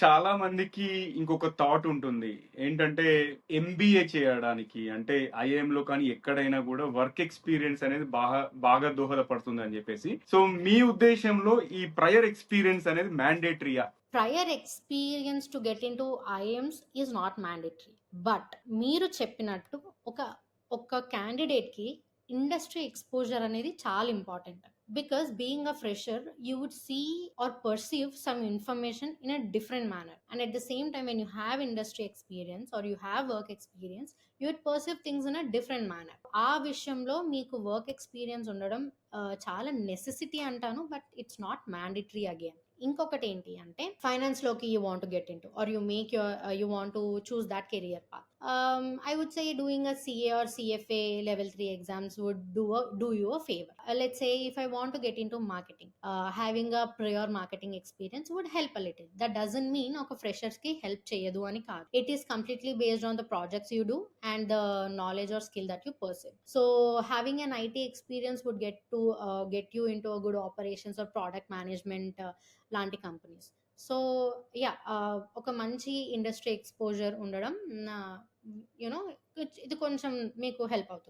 చాలా మందికి ఇంకొక థాట్ ఉంటుంది. ఏంటంటే ఎంబీఏ చేయడానికి అంటే ఐఏఎంలో కానీ ఎక్కడైనా కూడా వర్క్ ఎక్స్‌పీరియన్స్ అనేది బాగా బాగా దోహదపడుతుందని చెప్పేసి సో మీ ఉద్దేశంలో ఈ ప్రయర్ ఎక్స్‌పీరియన్స్ అనేది మ్యాండేటరీయా? Prior experience to get into IIMs is not mandatory. But మీరు చెప్పినట్టు ఒక ఒక క్యాండిడేట్‌కి ఇండస్ట్రీ ఎక్స్‌పోజర్ అనేది చాలా important. Because being a fresher you would see or perceive some information in a different manner. And at the same time when you have industry experience or you have work experience you would perceive things in a different manner. ఆ విషయంలో మీకు work experience ఉండడం చాలా necessity అంటాను. But it's not mandatory again. ఇంకొకటేంటి అంటే ఫైనాన్స్‌లోకి you want to get into or you make your you want to choose that career path. Um, I would say doing a CA or CFA level 3 exams would do a, do you a favor. Uh, let's say if I want to get into marketing, uh, having a prior marketing experience would help a little. That doesn't mean ఒక freshers కి help చేయదు అని కాదు. It is completely based on the projects you do and the knowledge or skill that you pursue. So having an IT experience would get to uh, get you into a good operations or product management uh, లాంటి companies. So yeah! ఆహ్, ఒక మంచి industry exposure ఉండడం You know ఇది కొంచెం మీకు help అవుతుంది.